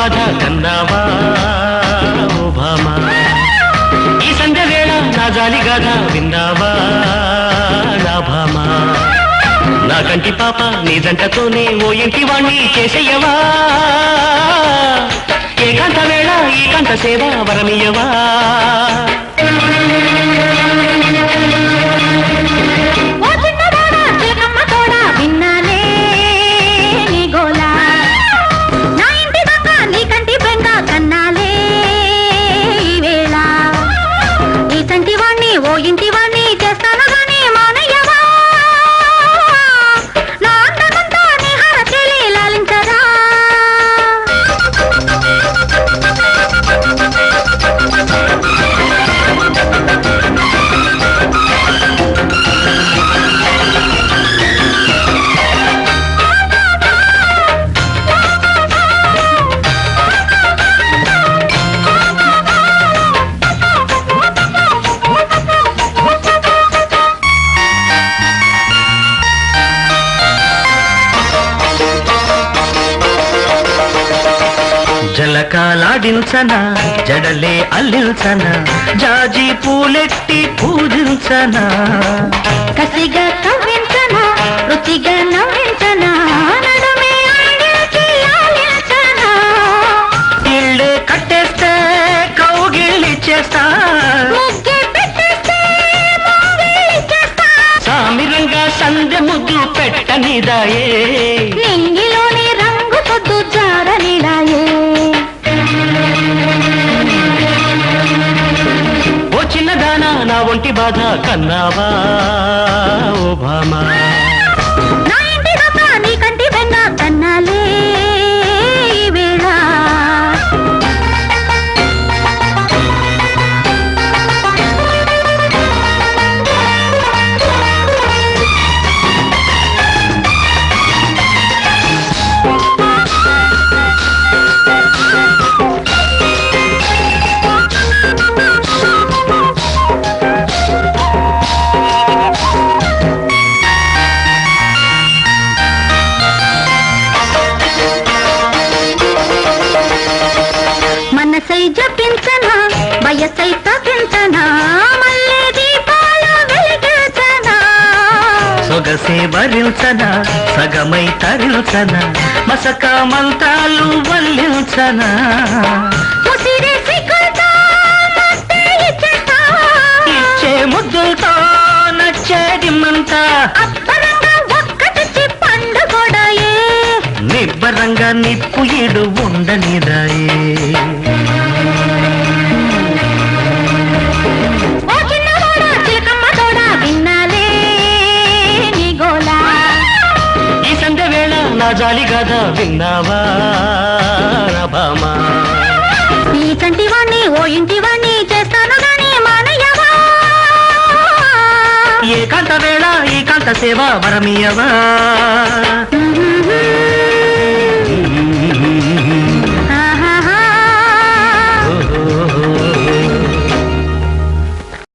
బాధ కన్నావా ఓభామా? ఈ సంధ్య వేళ నా జాలి గాథ విన్నావా రాభామా నా కంటి పాప నీ జంటతోనే ఓ ఇంటి వాణ్ణి చేసేయవా? ఏకాంత వేళ ఏకాంత సేవ వరమియవా వాణ్ణి ఓ జలకాలాడించన జడలే అల్లించన జాజి పూలెట్టి పూజించనా. కసిగా కవ్వించనా రుచిగా నవ్వించనా ఇళ్ళే కట్టేస్తే కౌగిళ్ళి చేస్తా. సామిరంగా సంధ్య ముద్దు పెట్టనిదాయే. దానా నా ఒంటి బాధ కన్నావా ఓ భామా? సొగసే భరించన సగమై తరించన మసక మంత్రాలు వల్లించనా. ఇచ్చే ముద్దులతో నచ్చేది మంత. నిబ్బరంగా నిప్పు ఇడు ఉండనిదాయే జాలి గద విన్నావా నా భామా ఈ చంటి వాణ్ణి ఓ ఇంటి వాణ్ణి చేస్తాను గాని మానయ్యవా? ఏకాంత వేళ ఏకాంత సేవ వరమియవా